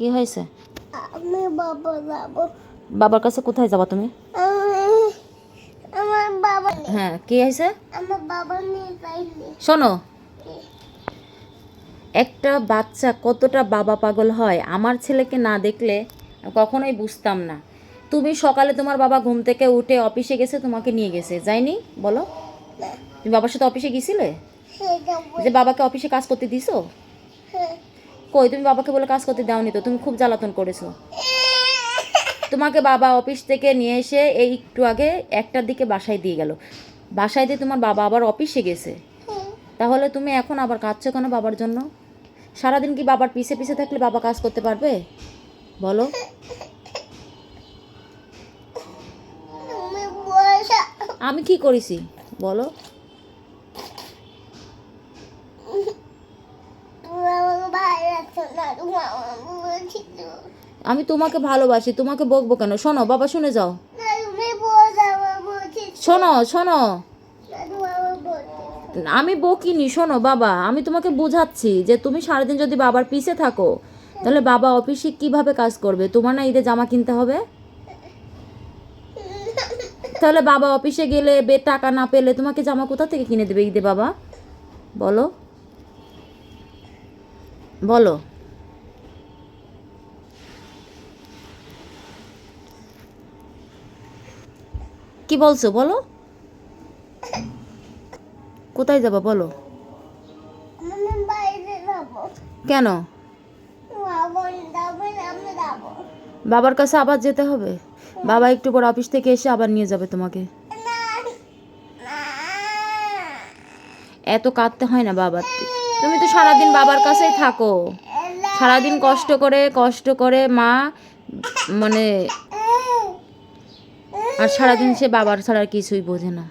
কি হয়েছে? আমি বাবা যাব। বাবার কাছে কোথায় যাবা তুমি? আমার বাবা হ্যাঁ কি হয়েছে? আমার বাবা নিয়ে যাইনি। শোনো। একটা বাচ্চা কতটা বাবা পাগল হয় আমার ছেলেকে না দেখলে কখনোই বুঝতাম না। তুমি সকালে তোমার বাবা ঘুম থেকে উঠে অফিসে গেছে তোমাকে নিয়ে গেছে। যাইনি বলো। তুমি বাবার সাথে অফিসে গেছিলে? হ্যাঁ যে বাবাকে অফিসে কাজ করতে দিছো? কই তুমি বাবাকে বলে কাজ করতে দাওনি তো তুমি খুব জ্বালাতন করেছ। তোমাকে বাবা অফিস থেকে নিয়ে এসে এই একটু আগে একটার দিকে বাসায় দিয়ে গেল। বাসায় দিয়ে তোমার বাবা আবার অফিসে গেছে। তাহলে তুমি এখন আবার কাঁদছো কেন বাবার জন্য? সারাদিন কি বাবার পিছে পিছে থাকলে বাবা কাজ করতে পারবে? বলো। আমি কি করেছি? বলো তুমি আমাকে ভালো লাগছো না তুমি আমাকে বলছিল আমি তোমাকে ভালোবাসি, তোমাকে বকবো কেন? শোনো, বাবা, শুনে যাও। শোনো শোনো। আমি বকিনি, শোনো, বাবা, আমি তোমাকে বোঝাচ্ছি যে তুমি সারাদিন যদি বাবার পিছে থাকো, তাহলে বাবা অফিসে কীভাবে কাজ করবে? তোমার না ঈদে জামা কিনতে হবে? তাহলে বাবা অফিসে গেলে বে টাকা না পেলে তোমাকে জামা কোথা থেকে কিনে দেবে ঈদে, বাবা? বলো। বলো। কি বলছো বলো। কোথায় যাবা বলো। কেন? বাবার কাছে আবার যেতে হবে? বাবা একটু পর অফিস থেকে এসে আবার নিয়ে যাবে তোমাকে। এত কাঁদতে হয় না বাবার। তুমি তো সারাদিন বাবার কাছেই থাকো। সারাদিন কষ্ট করে কষ্ট করে মা মানে আর সারাদিন সে বাবার ছাড়া কিছুই বোঝে না।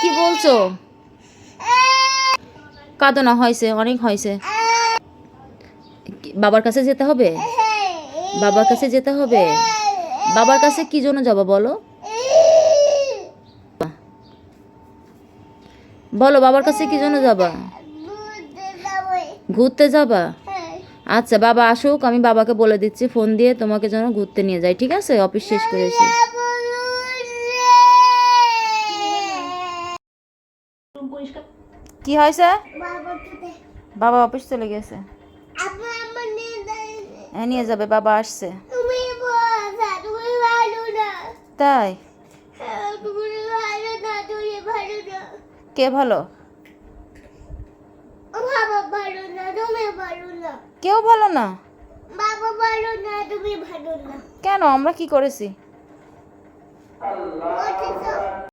কি বলছো? কাঁদো না, হয়েছে, অনেক হয়েছে। বাবার কাছে যেতে হবে? বাবার কাছে যেতে হবে? বাবার কাছে কি জন্য যাব বলো? বলো, বাবার কাছে কি জন্য যাবা? ঘুরতে যাবা? আচ্ছা বাবা আসুক, আমি বাবাকে বলে দিচ্ছি, ফোন দিয়ে তোমাকে যেন ঘুরতে নিয়ে যাই ঠিক আছে? অফিস শেষ করে এসে। কি হয়েছে? বাবা অফিস চলে গেছে। হ্যাঁ নিয়ে যাবে, বাবা আসছে। তাই? কে ভালো? ভালো না। কেউ ভালো না? বাবা ভালো না তুমি ভালো না। কেন? আমরা কি করেছি? বলছে